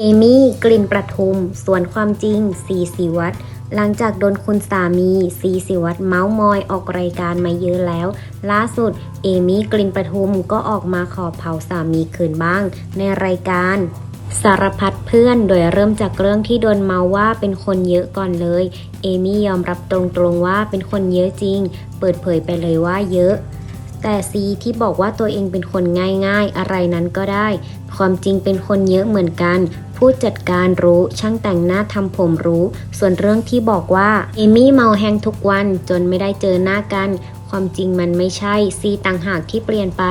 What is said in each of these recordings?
เอมี่กลิ่นประทุม ส่วนความจริงซีสิวัตรหลังจากโดนคุณสามีซีสิวัตรเมาส์มอยออกรายการมาเยอะแล้ว ล่าสุด เอมี่กลิ่นประทุมก็ออกมาขอเผาสามีคืนบ้าง ในรายการสารพัดเพื่อนโดยเริ่มจากเรื่องที่โดนเมาว่าเป็นคนเยอะก่อนเลย เอมี่ยอมรับตรงๆว่าเป็นคนเยอะจริง เปิดเผยไปเลยว่าเยอะแต่ซีที่บอกว่าตัวเองเป็นคนง่ายๆ อะไรนั้นก็ได้ ความจริงเป็นคนเยอะเหมือนกัน ผู้จัดการรู้ช่างแต่งหน้าทำผมรู้ ส่วนเรื่องที่บอกว่าเอมี่เมาแฮงทุกวันจนไม่ได้เจอหน้ากันความจริงมันไม่ใช่ ซีต่างหากที่เปลี่ยนไป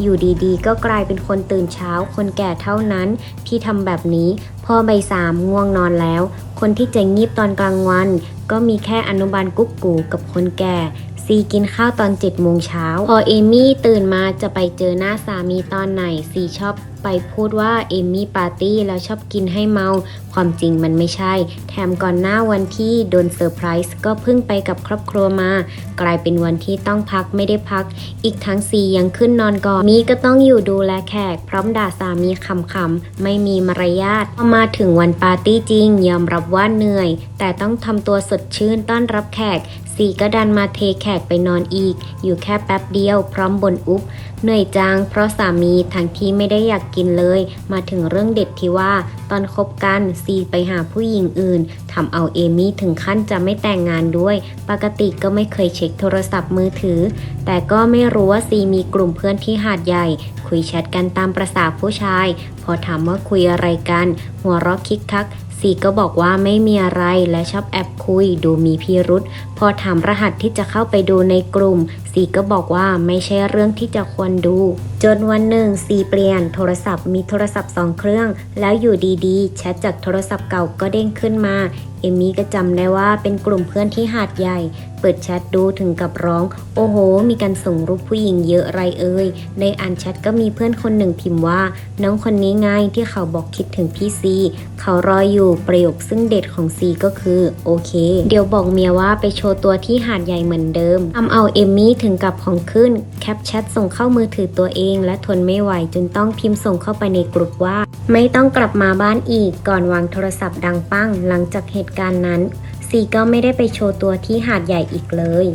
อยู่ดีๆ ก็กลายเป็นคนตื่นเช้า คนแก่เท่านั้นที่ทำแบบนี้พอใบสามง่วงนอนแล้ว คนที่จะงีบตอนกลางวัน ก็มีแค่อนุบาลกุ๊กกูกับคนแก่ ซีกินข้าวตอน7จ็ดโมงเช้า พอเอมี่ตื่นมาจะไปเจอหน้าสามีตอนไหนซีชอบไปพูดว่าเอมี่ปาร์ตี้แล้วชอบกินให้เมา ความจริงมันไม่ใช่ แถมก่อนหน้าวันที่โดนเซอร์ไพรส์ก็เพิ่งไปกับครอบครัวมา กลายเป็นวันที่ต้องพักไม่ได้พัก อีกทั้งซียังขึ้นนอนก่อน มีก็ต้องอยู่ดูแลแขก พร้อมด่าสามีคำๆไม่มีมารยาทพอมาถึงวันปาร์ตี้จริง ยอมรับว่าเหนื่อย แต่ต้องทำตัวสดชื่นต้อนรับแขก ซีก็ดันมาเทแขกไปนอนอีก อยู่แค่แป๊บเดียว พร้อมบ่นอุ๊บ เหนื่อยจัง เพราะสามีทั้งที่ไม่ได้อยากกินเลย มาถึงเรื่องเด็ดที่ว่า ตอนคบกันซีไปหาผู้หญิงอื่นทำเอาเอมี่ถึงขั้นจะไม่แต่งงานด้วย ปกติก็ไม่เคยเช็คโทรศัพท์มือถือ แต่ก็ไม่รู้ว่าซีมีกลุ่มเพื่อนที่หาดใหญ่ คุยแชทกันตามประษาผู้ชาย พอถามว่าคุยอะไรกัน หัวเราะคิกคัก ซีก็บอกว่าไม่มีอะไรและชอบแอบคุยดูมีพิรุษพอถามรหัสที่จะเข้าไปดูในกลุ่มซีก็บอกว่าไม่ใช่เรื่องที่จะควรดู จนวันหนึ่งซีเปลี่ยนโทรศัพท์มีโทรศัพท์สองเครื่อง แล้วอยู่ดีๆแชทจากโทรศัพท์เก่าก็เด้งขึ้นมา เอมมี่ก็จำได้ว่าเป็นกลุ่มเพื่อนที่หาดใหญ่ เปิดแชทดูถึงกับร้อง โอ้โห มีการส่งรูปผู้หญิงเยอะไรเอ่ย ในอ่านแชทก็มีเพื่อนคนหนึ่งพิมพ์ว่า น้องคนนี้ไงที่เขาบอกคิดถึงพี่ซีเขารออยู่ประโยคซึ่งเด็ดของซีก็คือ โอเค เดี๋ยวบอกเมียว่าไปโชว์ตัวที่หาดใหญ่เหมือนเดิมทำเอาเอมมี่ถึงกับของขึ้นแคปแชทส่งเข้ามือถือตัวเอง และทนไม่ไหวจนต้องพิมพ์ส่งเข้าไปในกลุ่มว่า ไม่ต้องกลับมาบ้านอีกก่อนวางโทรศัพท์ดังปั้งหลังจากเหตุตุการณ์นั้น ซีก็ไม่ได้ไปโชว์ตัวที่หาดใหญ่อีกเลย